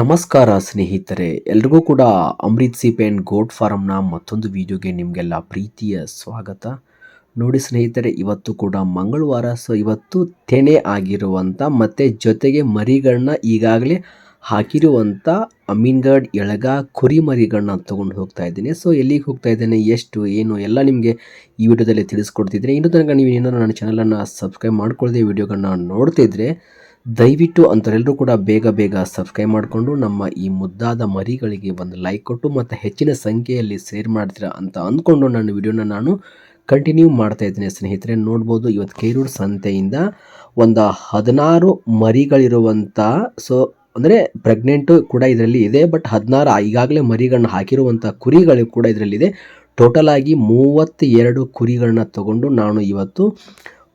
ನಮಸ್ಕಾರ ಸ್ನೇಹಿತರೆ, ಎಲ್ರಿಗೂ ಕೂಡ ಅಮೃತ್ ಸಿ ಆ್ಯಂಡ್ ಗೋಟ್ ಫಾರಮ್ನ ಮತ್ತೊಂದು ವಿಡಿಯೋಗೆ ನಿಮಗೆಲ್ಲ ಪ್ರೀತಿಯ ಸ್ವಾಗತ. ನೋಡಿ ಸ್ನೇಹಿತರೆ, ಇವತ್ತು ಕೂಡ ಮಂಗಳವಾರ, ಸೊ ಇವತ್ತು ತೆನೆ ಆಗಿರುವಂಥ ಮತ್ತು ಜೊತೆಗೆ ಮರಿಗಳನ್ನ ಈಗಾಗಲೇ ಹಾಕಿರುವಂಥ ಅಮೀನ್ಗಡ್ ಎಳಗ ಕುರಿ ಮರಿಗಳನ್ನ ತೊಗೊಂಡು ಹೋಗ್ತಾ ಇದ್ದೀನಿ. ಸೊ ಎಲ್ಲಿಗೆ ಹೋಗ್ತಾ ಇದ್ದೇನೆ, ಎಷ್ಟು, ಏನು ಎಲ್ಲ ನಿಮಗೆ ಈ ವಿಡಿಯೋದಲ್ಲಿ ತಿಳಿಸ್ಕೊಡ್ತಿದ್ರೆ ಇನ್ನು ತನಕ ನೀವು ಏನಾದರೂ ನನ್ನ ಚಾನಲನ್ನು ಸಬ್ಸ್ಕ್ರೈಬ್ ಮಾಡ್ಕೊಳ್ಳದೆ ವಿಡಿಯೋಗಳನ್ನ ನೋಡ್ತಿದ್ರೆ ದಯವಿಟ್ಟು ಅಂಥವರೆಲ್ಲರೂ ಕೂಡ ಬೇಗ ಬೇಗ ಸಬ್ಸ್ಕ್ರೈಬ್ ಮಾಡಿಕೊಂಡು ನಮ್ಮ ಈ ಮುದ್ದಾದ ಮರಿಗಳಿಗೆ ಒಂದು ಲೈಕ್ ಕೊಟ್ಟು ಮತ್ತು ಹೆಚ್ಚಿನ ಸಂಖ್ಯೆಯಲ್ಲಿ ಶೇರ್ ಮಾಡ್ತೀರಾ ಅಂತ ಅಂದ್ಕೊಂಡು ನನ್ನ ವಿಡಿಯೋನ ನಾನು ಕಂಟಿನ್ಯೂ ಮಾಡ್ತಾ ಇದ್ದೀನಿ ಸ್ನೇಹಿತರೆ. ನೋಡ್ಬೋದು ಇವತ್ತು ಕೇರೂರು ಸಂತೆಯಿಂದ ಒಂದು ಹದಿನಾರು ಮರಿಗಳಿರುವಂಥ ಸೊ ಅಂದರೆ ಪ್ರೆಗ್ನೆಂಟು ಕೂಡ ಇದರಲ್ಲಿ ಇದೆ ಬಟ್ ಹದಿನಾರು ಈಗಾಗಲೇ ಮರಿಗಳನ್ನ ಹಾಕಿರುವಂಥ ಕುರಿಗಳು ಕೂಡ ಇದರಲ್ಲಿದೆ. ಟೋಟಲ್ ಆಗಿ ಮೂವತ್ತೆರಡು ಕುರಿಗಳನ್ನ ತಗೊಂಡು ನಾನು ಇವತ್ತು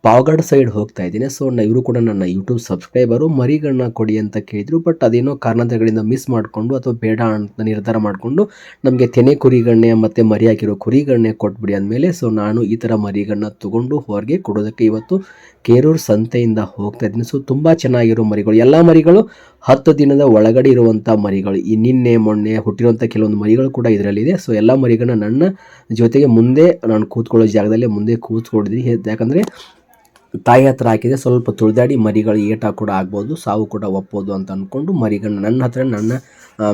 ಪಾವಗಡ್ ಸೈಡ್ ಹೋಗ್ತಾ ಇದ್ದೀನಿ. ಸೊ ಇವರು ಕೂಡ ನನ್ನ ಯೂಟ್ಯೂಬ್ ಸಬ್ಸ್ಕ್ರೈಬರು ಮರಿಗಳನ್ನ ಕೊಡಿ ಅಂತ ಕೇಳಿದರು. ಬಟ್ ಅದೇನೋ ಕಾರಣಗಳಿಂದ ಮಿಸ್ ಮಾಡಿಕೊಂಡು ಅಥವಾ ಬೇಡ ಅಂತ ನಿರ್ಧಾರ ಮಾಡಿಕೊಂಡು ನಮಗೆ ತೆನೆ ಕುರಿಗಳನ್ನೇ ಮತ್ತು ಮರಿ ಹಾಕಿರೋ ಕುರಿಗಳನ್ನೇ ಕೊಟ್ಬಿಡಿ ಅಂದಮೇಲೆ ಸೊ ನಾನು ಈ ಥರ ಮರಿಗಳನ್ನ ತೊಗೊಂಡು ಹೊರಗೆ ಕೊಡೋದಕ್ಕೆ ಇವತ್ತು ಕೇರೂರು ಸಂತೆಯಿಂದ ಹೋಗ್ತಾ ಇದ್ದೀನಿ. ಸೊ ತುಂಬ ಚೆನ್ನಾಗಿರೋ ಮರಿಗಳು. ಎಲ್ಲ ಮರಿಗಳು ಹತ್ತು ದಿನದ ಒಳಗಡೆ ಇರುವಂಥ ಮರಿಗಳು. ಈ ನಿನ್ನೆ, ಮೊನ್ನೆ ಹುಟ್ಟಿರುವಂಥ ಕೆಲವೊಂದು ಮರಿಗಳು ಕೂಡ ಇದರಲ್ಲಿದೆ. ಸೊ ಎಲ್ಲ ಮರಿಗಳನ್ನ ನನ್ನ ಜೊತೆಗೆ ಮುಂದೆ ನಾನು ಕೂತ್ಕೊಳ್ಳೋ ಜಾಗದಲ್ಲೇ ಮುಂದೆ ಕೂತ್ಕೊಂಡಿದ್ದೀನಿ. ಯಾಕಂದರೆ ತಾಯಿ ಹತ್ರ ಹಾಕಿದರೆ ಸ್ವಲ್ಪ ತುಳಿದಾಡಿ ಮರಿಗಳು ಏಟ ಕೂಡ ಆಗ್ಬೋದು, ಸಾವು ಕೂಡ ಒಪ್ಪೋದು ಅಂತ ಅಂದ್ಕೊಂಡು ಮರಿಗಳನ್ನ ನನ್ನ ಹತ್ರ ನನ್ನ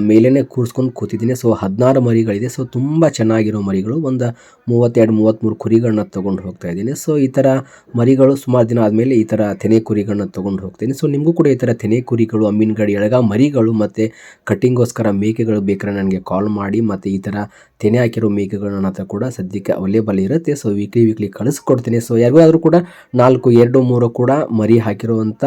ಮೇಲೇ ಕೂರಿಸ್ಕೊಂಡು ಕೂತಿದ್ದೀನಿ. ಸೊ ಹದಿನಾರು ಮರಿಗಳಿದೆ. ಸೊ ತುಂಬ ಚೆನ್ನಾಗಿರೋ ಮರಿಗಳು. ಒಂದು ಮೂವತ್ತೆರಡು ಮೂವತ್ತ್ಮೂರು ಕುರಿಗಳನ್ನ ತೊಗೊಂಡು ಹೋಗ್ತಾ ಇದ್ದೀನಿ. ಸೊ ಈ ಥರ ಮರಿಗಳು ಸುಮಾರು ದಿನ ಆದಮೇಲೆ ಈ ಥರ ತೆನೆ ಕುರಿಗಳನ್ನ ತೊಗೊಂಡು ಹೋಗ್ತೀನಿ. ಸೊ ನಿಮಗೂ ಕೂಡ ಈ ಥರ ತೆನೆ ಕುರಿಗಳು ಅಮ್ಮಿನಗಡಿ ಎಳಗ ಮರಿಗಳು ಮತ್ತು ಕಟ್ಟಿಂಗೋಸ್ಕರ ಮೇಕೆಗಳು ಬೇಕಾದ್ರೆ ನನಗೆ ಕಾಲ್ ಮಾಡಿ ಮತ್ತು ಈ ಥರ ತೆನೆ ಹಾಕಿರೋ ಮೇಕೆಗಳನ್ನ ಹತ್ರ ಕೂಡ ಸದ್ಯಕ್ಕೆ ಅವೈಲೇಬಲ್ ಇರುತ್ತೆ. ಸೊ ವೀಕ್ಲಿ ವೀಕ್ಲಿ ಕಳಿಸ್ಕೊಡ್ತೀನಿ. ಸೊ ಯಾರಿಗಾದರೂ ಕೂಡ ನಾಲ್ಕು, ಎರಡು, ಮೂರು ಕೂಡ ಮರಿ ಹಾಕಿರುವಂಥ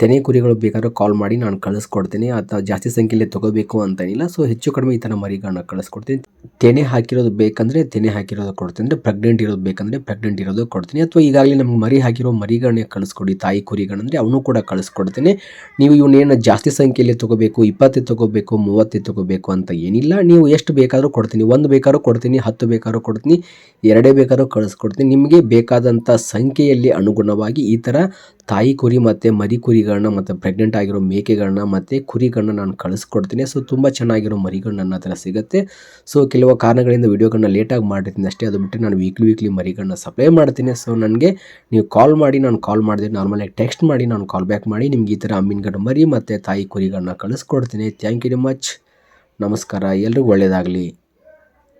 ತೆನೆ ಕುರಿಗಳು ಬೇಕಾದ್ರೆ ಕಾಲ್ ಮಾಡಿ ನಾನು ಕಳಿಸ್ಕೊಡ್ತೀನಿ. ಅಥವಾ ಜಾಸ್ತಿ ಸಂಖ್ಯೆಯಲ್ಲಿ ತಗೋಬೇಕು ಅಂತ ಏನಿಲ್ಲ ಸೊ ಹೆಚ್ಚು ಕಡಿಮೆ ಈ ಥರ ಮರಿಗಳನ್ನ ಕಳಿಸ್ಕೊಡ್ತೀನಿ. ತೆನೆ ಹಾಕಿರೋದು ಬೇಕಂದರೆ ತೆನೆ ಹಾಕಿರೋದು ಕೊಡ್ತೀನಿ. ಅಂದರೆ ಪ್ರೆಗ್ನೆಂಟ್ ಇರೋದು ಬೇಕಂದರೆ ಪ್ರೆಗ್ನೆಂಟ್ ಇರೋದು ಕೊಡ್ತೀನಿ. ಅಥವಾ ಈಗಾಗಲೇ ನಮ್ಗೆ ಮರಿ ಹಾಕಿರೋ ಮರಿಗಳನ್ನೇ ಕಳಿಸ್ಕೊಡಿ. ತಾಯಿ ಕುರಿಗಳಂದರೆ ಅವನು ಕೂಡ ಕಳಿಸ್ಕೊಡ್ತೀನಿ. ನೀವು ಇವನ್ನೇನು ಜಾಸ್ತಿ ಸಂಖ್ಯೆಯಲ್ಲಿ ತೊಗೋಬೇಕು, ಇಪ್ಪತ್ತು ತೊಗೋಬೇಕು, ಮೂವತ್ತು ತೊಗೋಬೇಕು ಅಂತ ಏನಿಲ್ಲ. ನೀವು ಎಷ್ಟು ಬೇಕಾದರೂ ಕೊಡ್ತೀನಿ. ಒಂದು ಬೇಕಾದ್ರೂ ಕೊಡ್ತೀನಿ, ಹತ್ತು ಬೇಕಾದ್ರೂ ಕೊಡ್ತೀನಿ, ಎರಡೇ ಬೇಕಾದ್ರೂ ಕಳಿಸ್ಕೊಡ್ತೀನಿ. ನಿಮಗೆ ಬೇಕಾದಂಥ ಸಂಖ್ಯೆಯಲ್ಲಿ ಅನುಗುಣವಾಗಿ ಈ ಥರ ತಾಯಿ ಕುರಿ ಮತ್ತು ಮರಿ ಕುರಿಗಳನ್ನ ಮತ್ತು ಪ್ರೆಗ್ನೆಂಟ್ ಆಗಿರೋ ಮೇಕೆಗಳನ್ನ ಮತ್ತು ಕುರಿಗಳನ್ನ ನಾನು ಕಳಿಸ್ಕೊಡ್ತೀನಿ. ಸೊ ತುಂಬ ಚೆನ್ನಾಗಿರೋ ಮರಿಗಳು ನನ್ನ ಹತ್ರ ಸಿಗುತ್ತೆ. ಸೊ ಕೆಲವು ಕಾರಣಗಳಿಂದ ವೀಡಿಯೋಗಳನ್ನ ಲೇಟಾಗಿ ಮಾಡಿರ್ತೀನಿ ಅಷ್ಟೇ. ಅದು ಬಿಟ್ಟು ನಾನು ವೀಕ್ಲಿ ವೀಕ್ಲಿ ಮರಿಗಳನ್ನ ಸಪ್ಲೈ ಮಾಡ್ತೀನಿ. ಸೊ ನನಗೆ ನೀವು ಕಾಲ್ ಮಾಡಿ, ನಾನು ಕಾಲ್ ಮಾಡಿದೆ ನಾರ್ಮಲಾಗಿ ಟೆಕ್ಸ್ಟ್ ಮಾಡಿ, ನಾನು ಕಾಲ್ ಬ್ಯಾಕ್ ಮಾಡಿ, ನಿಮ್ಗೆ ಈ ಥರ ಅಮ್ಮಿನಗಡ್ಡೆ ಮರಿ ಮತ್ತು ತಾಯಿ ಕುರಿಗಳನ್ನ ಕಳಿಸ್ಕೊಡ್ತೀನಿ. ಥ್ಯಾಂಕ್ ಯು ವೆರಿ ಮಚ್ ನಮಸ್ಕಾರ. ಎಲ್ರಿಗೂ ಒಳ್ಳೆಯದಾಗಲಿ